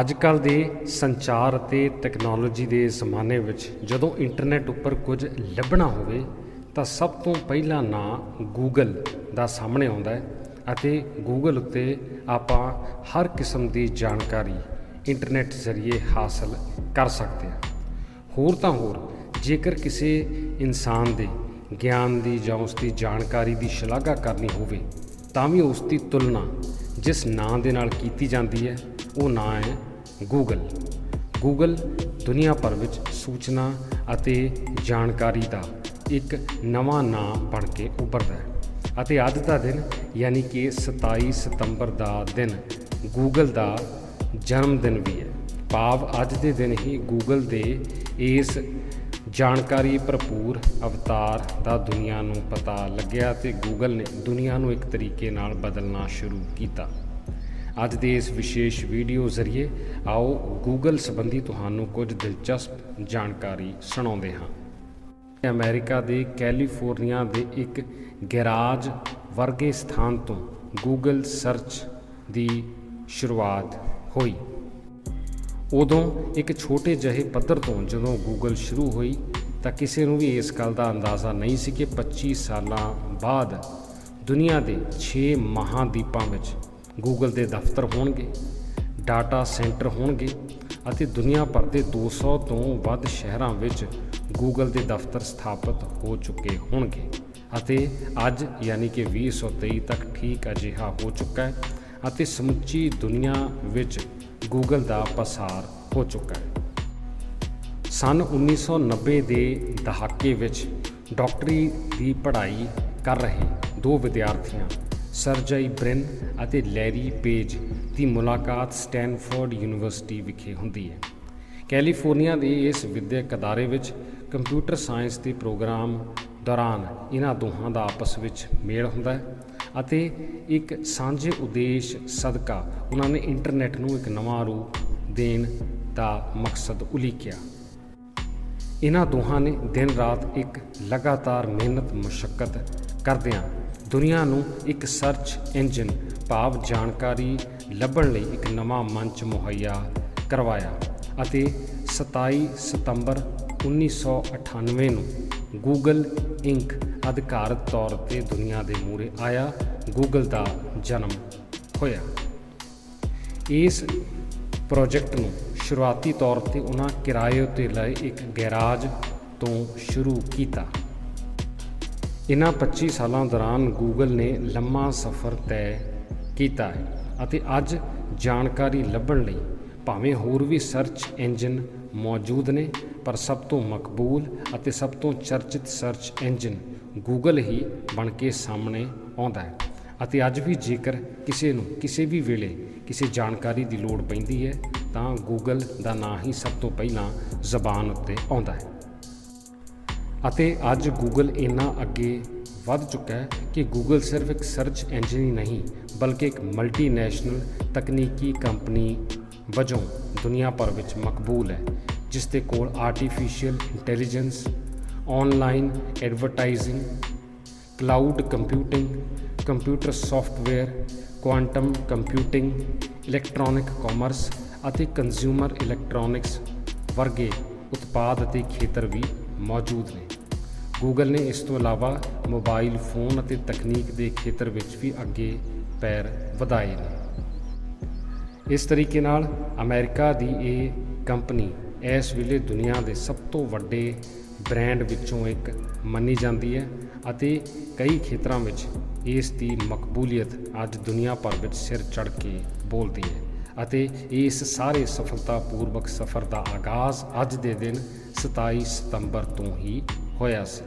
ਅੱਜ ਕੱਲ ਦੇ ਸੰਚਾਰ ਅਤੇ ਟੈਕਨੋਲੋਜੀ ਦੇ ਜ਼ਮਾਨੇ ਵਿੱਚ ਜਦੋਂ ਇੰਟਰਨੈਟ ਉੱਪਰ ਕੁਝ ਲੱਭਣਾ ਹੋਵੇ ਤਾਂ ਸਭ ਤੋਂ ਪਹਿਲਾ ਨਾਂ ਗੂਗਲ ਦਾ ਸਾਹਮਣੇ ਆਉਂਦਾ ਹੈ ਅਤੇ ਗੂਗਲ ਉੱਤੇ ਆਪਾਂ ਹਰ ਕਿਸਮ ਦੀ ਜਾਣਕਾਰੀ ਇੰਟਰਨੈਟ ਜ਼ਰੀਏ ਹਾਸਲ ਕਰ ਸਕਦੇ ਹਾਂ। ਹੋਰ ਤਾਂ ਹੋਰ, ਜੇਕਰ ਕਿਸੇ ਇਨਸਾਨ ਦੇ ਗਿਆਨ ਦੀ ਜਾਂ ਉਸ ਦੀ ਜਾਣਕਾਰੀ ਦੀ ਸ਼ਲਾਘਾ ਕਰਨੀ ਹੋਵੇ, ਤਾਂ ਵੀ ਉਸ ਦੀ ਤੁਲਨਾ ਜਿਸ ਨਾਂ ਦੇ ਨਾਲ ਕੀਤੀ ਜਾਂਦੀ ਹੈ ਉਹ ਨਾਂ ਹੈ ਗੂਗਲ ਗੂਗਲ ਦੁਨੀਆ ਭਰ ਵਿੱਚ ਸੂਚਨਾ ਅਤੇ ਜਾਣਕਾਰੀ ਦਾ ਇੱਕ ਨਵਾਂ ਨਾਂ ਬਣ ਕੇ ਉੱਭਰਦਾ ਹੈ। ਅਤੇ ਅੱਜ ਦਾ ਦਿਨ ਯਾਨੀ ਕਿ 27 ਸਤੰਬਰ ਦਾ ਦਿਨ ਗੂਗਲ ਦਾ ਜਨਮ ਦਿਨ ਵੀ ਹੈ। ਭਾਵ ਅੱਜ ਦੇ ਦਿਨ ਹੀ ਗੂਗਲ ਦੇ ਇਸ ਜਾਣਕਾਰੀ ਭਰਪੂਰ ਅਵਤਾਰ ਦਾ ਦੁਨੀਆ ਨੂੰ ਪਤਾ ਲੱਗਿਆ ਤੇ ਗੂਗਲ ਨੇ ਦੁਨੀਆ ਨੂੰ ਇੱਕ ਤਰੀਕੇ ਨਾਲ ਬਦਲਣਾ ਸ਼ੁਰੂ ਕੀਤਾ। ਅੱਜ ਦੇ ਇਸ ਵਿਸ਼ੇਸ਼ ਵੀਡੀਓ ਜ਼ਰੀਏ ਆਓ ਗੂਗਲ ਸੰਬੰਧੀ ਤੁਹਾਨੂੰ ਕੁਝ ਦਿਲਚਸਪ ਜਾਣਕਾਰੀ ਸੁਣਾਉਂਦੇ ਹਾਂ। ਅਮਰੀਕਾ ਦੇ ਕੈਲੀਫੋਰਨੀਆ ਦੇ ਇੱਕ ਗੈਰਾਜ ਵਰਗੇ ਸਥਾਨ ਤੋਂ ਗੂਗਲ ਸਰਚ ਦੀ ਸ਼ੁਰੂਆਤ ਹੋਈ। ਉਦੋਂ ਇੱਕ ਛੋਟੇ ਜਿਹੇ ਪੱਧਰ ਤੋਂ ਜਦੋਂ ਗੂਗਲ ਸ਼ੁਰੂ ਹੋਈ ਤਾਂ ਕਿਸੇ ਨੂੰ ਵੀ ਇਸ ਗੱਲ ਦਾ ਅੰਦਾਜ਼ਾ ਨਹੀਂ ਸੀ ਕਿ 25 ਸਾਲਾਂ ਬਾਅਦ ਦੁਨੀਆ ਦੇ 6 ਮਹਾਦੀਪਾਂ ਵਿੱਚ ਗੂਗਲ ਦੇ ਦਫ਼ਤਰ ਹੋਣਗੇ ਡਾਟਾ ਸੈਂਟਰ ਹੋਣਗੇ ਅਤੇ ਦੁਨੀਆ ਭਰ ਦੇ 200 ਤੋਂ ਵੱਧ ਸ਼ਹਿਰਾਂ ਵਿੱਚ ਗੂਗਲ ਦੇ ਦਫ਼ਤਰ ਸਥਾਪਿਤ ਹੋ ਚੁੱਕੇ ਹੋਣਗੇ। ਅਤੇ ਅੱਜ ਯਾਨੀ ਕਿ 2023 ਤੱਕ ਠੀਕ ਅਜਿਹਾ ਹੋ ਚੁੱਕਾ ਹੈ ਅਤੇ ਸਮੁੱਚੀ ਦੁਨੀਆ ਵਿੱਚ ਗੂਗਲ ਦਾ ਪਸਾਰ ਹੋ ਚੁੱਕਾ ਹੈ। ਸਨ 1990 ਦੇ ਦਹਾਕੇ ਵਿੱਚ ਡਾਕਟਰੀ ਦੀ ਪੜ੍ਹਾਈ ਕਰ ਰਹੇ ਦੋ ਵਿਦਿਆਰਥੀਆਂ ਸਰਜਈ ਬ੍ਰਿਨ ਅਤੇ ਲੈਰੀ ਪੇਜ ਦੀ ਮੁਲਾਕਾਤ ਸਟੈਨਫੋਰਡ ਯੂਨੀਵਰਸਿਟੀ ਵਿਖੇ ਹੁੰਦੀ ਹੈ। ਕੈਲੀਫੋਰਨੀਆ ਦੇ ਇਸ ਵਿਦਿਅਕ ਅਦਾਰੇ ਵਿੱਚ ਕੰਪਿਊਟਰ ਸਾਇੰਸ ਦੇ ਪ੍ਰੋਗਰਾਮ ਦੌਰਾਨ ਇਹਨਾਂ ਦੋਹਾਂ ਦਾ ਆਪਸ ਵਿੱਚ ਮੇਲ ਹੁੰਦਾ ਹੈ ਅਤੇ ਇੱਕ ਸਾਂਝੇ ਉਦੇਸ਼ ਸਦਕਾ ਉਹਨਾਂ ਨੇ ਇੰਟਰਨੈਟ ਨੂੰ ਇੱਕ ਨਵਾਂ ਰੂਪ ਦੇਣ ਦਾ ਮਕਸਦ ਉਲੀਕਿਆ। ਇਹਨਾਂ ਦੋਹਾਂ ਨੇ ਦਿਨ ਰਾਤ ਇੱਕ ਲਗਾਤਾਰ ਮਿਹਨਤ ਮੁਸ਼ਕਲ ਕਰਦਿਆਂ ਦੁਨੀਆ ਨੂੰ ਇੱਕ ਸਰਚ ਇੰਜਨ ਭਾਵ ਜਾਣਕਾਰੀ ਲੱਭਣ ਲਈ ਇੱਕ ਨਵਾਂ ਮੰਚ ਮੁਹੱਈਆ ਕਰਵਾਇਆ ਅਤੇ 27 ਸਤੰਬਰ 1998 ਨੂੰ ਗੂਗਲ ਇੰਕ ਅਧਿਕਾਰਤ ਤੌਰ ਤੇ ਦੁਨੀਆ ਦੇ ਮੂਹਰੇ ਆਇਆ ਗੂਗਲ ਦਾ ਜਨਮ ਹੋਇਆ। ਇਸ ਪ੍ਰੋਜੈਕਟ ਨੂੰ ਸ਼ੁਰੂਆਤੀ ਤੌਰ ਤੇ ਉਹਨਾਂ ਕਿਰਾਏ ਉੱਤੇ ਲਏ ਇੱਕ ਗੈਰਾਜ ਤੋਂ ਸ਼ੁਰੂ ਕੀਤਾ। ਇਨ੍ਹਾਂ 25 ਸਾਲਾਂ ਦੌਰਾਨ ਗੂਗਲ ਨੇ ਲੰਮਾ ਸਫ਼ਰ ਤੈਅ ਕੀਤਾ ਹੈ ਅਤੇ ਅੱਜ ਜਾਣਕਾਰੀ ਲੱਭਣ ਲਈ ਭਾਵੇਂ ਹੋਰ ਵੀ ਸਰਚ ਇੰਜਨ ਮੌਜੂਦ ਨੇ, ਪਰ ਸਭ ਤੋਂ ਮਕਬੂਲ ਅਤੇ ਸਭ ਤੋਂ ਚਰਚਿਤ ਸਰਚ ਇੰਜਨ ਗੂਗਲ ਹੀ ਬਣ ਕੇ ਸਾਹਮਣੇ ਆਉਂਦਾ ਹੈ। ਅਤੇ ਅੱਜ ਵੀ ਜੇਕਰ ਕਿਸੇ ਨੂੰ ਕਿਸੇ ਵੀ ਵੇਲੇ ਕਿਸੇ ਜਾਣਕਾਰੀ ਦੀ ਲੋੜ ਪੈਂਦੀ ਹੈ, ਤਾਂ ਗੂਗਲ ਦਾ ਨਾਂ ਹੀ ਸਭ ਤੋਂ ਪਹਿਲਾਂ ਜ਼ਬਾਨ ਉੱਤੇ ਆਉਂਦਾ ਹੈ। ਅਤੇ ਅੱਜ ਗੂਗਲ ਇੰਨਾ ਅੱਗੇ ਵੱਧ ਚੁੱਕਾ ਹੈ ਕਿ ਗੂਗਲ ਸਿਰਫ ਇੱਕ ਸਰਚ ਇੰਜਨ ਹੀ ਨਹੀਂ, ਬਲਕਿ ਇੱਕ ਮਲਟੀਨੈਸ਼ਨਲ ਤਕਨੀਕੀ ਕੰਪਨੀ ਵਜੋਂ ਦੁਨੀਆ ਭਰ ਵਿੱਚ ਮਕਬੂਲ ਹੈ, ਜਿਸ ਦੇ ਕੋਲ artificial intelligence online advertising cloud computing computer software quantum computing electronic commerce ਅਤੇ ਕੰਜ਼ਿਊਮਰ ਇਲੈਕਟ੍ਰੋਨਿਕਸ ਵਰਗੇ ਉਤਪਾਦ ਅਤੇ ਖੇਤਰ ਵੀ ਮੌਜੂਦ ਨੇ। ਗੂਗਲ ਨੇ ਇਸ ਤੋਂ ਇਲਾਵਾ ਮੋਬਾਈਲ ਫੋਨ ਅਤੇ ਤਕਨੀਕ ਦੇ ਖੇਤਰ ਵਿੱਚ ਵੀ ਅੱਗੇ ਪੈਰ ਵਧਾਏ ਨੇ। ਇਸ ਤਰੀਕੇ ਨਾਲ ਅਮਰੀਕਾ ਦੀ ਇਹ ਕੰਪਨੀ ਇਸ ਵੇਲੇ ਦੁਨੀਆ ਦੇ ਸਭ ਤੋਂ ਵੱਡੇ ਬ੍ਰਾਂਡ ਵਿੱਚੋਂ ਇੱਕ ਮੰਨੀ ਜਾਂਦੀ ਹੈ ਅਤੇ ਕਈ ਖੇਤਰਾਂ ਵਿੱਚ ਇਸ ਦੀ ਮਕਬੂਲੀਅਤ ਅੱਜ ਦੁਨੀਆ ਭਰ ਵਿੱਚ ਸਿਰ ਚੜ੍ਹ ਕੇ ਬੋਲਦੀ ਹੈ। ਅਤੇ ਇਸ ਸਾਰੇ ਸਫਲਤਾਪੂਰਵਕ ਸਫ਼ਰ ਦਾ ਆਗਾਜ਼ ਅੱਜ ਦੇ ਦਿਨ 27 ਸਤੰਬਰ ਤੋਂ ਹੀ ਹੋਇਆ ਸੀ।